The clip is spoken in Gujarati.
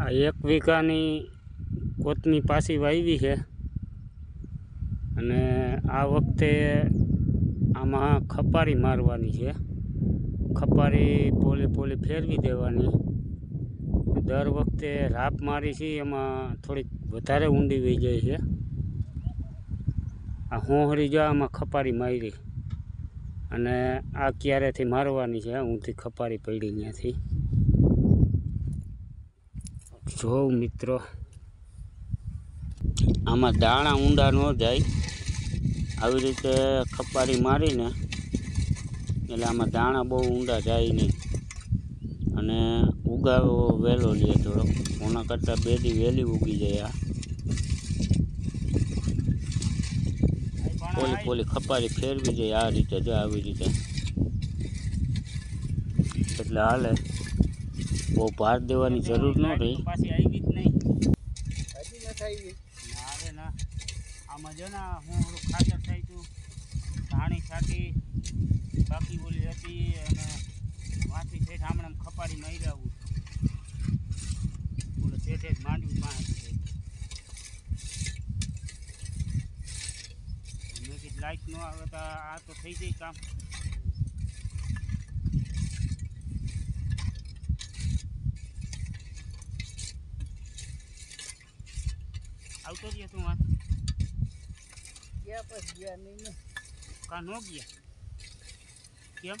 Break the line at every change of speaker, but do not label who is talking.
આ એક વીઘાની કોથમી પાછી વાવી છે. અને આ વખતે આમાં ખપારી મારવાની છે. ખપારી પોલે પોલે ફેરવી દેવાની. દર વખતે રાપ મારી છે, એમાં થોડીક વધારે ઊંડી વહી જાય છે. આ હોંહરી જો આમાં ખપારી મારી. અને આ ક્યારેથી મારવાની છે? ઊંધી ખપારી પડી ત્યાંથી. જોઉં મિત્રો, આમાં દાણા ઊંડા ન જાય. આવી રીતે ખપારી મારીને, એટલે આમાં દાણા બહુ ઊંડા જાય નહીં. અને ઉગાવો વહેલો લે થોડો. ઓના કરતાં બે દી વહેલી ઉગી જાય આ. પોલી પોલી ખપારી ફેરવી જાય આ રીતે, જો આવી રીતે. એટલે હાલે. બહુ ભાર દેવાની જરૂર ન રહી. પાછી આવી જ નહીં.
હજી નથી આવી.
ના રે ના. આમાં જો ને હું ખાતર થઈ તું ધાણી છાંટી બાકી ઓલી હતી અને વાંચી ઠેઠ આમણે ખપાડી મારી આવું ઓલો જ માંડવી પાસે મેં કીધું લાઈટ ન આવે તો આ તો થઈ જાય કામ. આવતો રહીએ તું વાત.
ગયા પછી ગયા નહીં
ન ગયા? કેમ?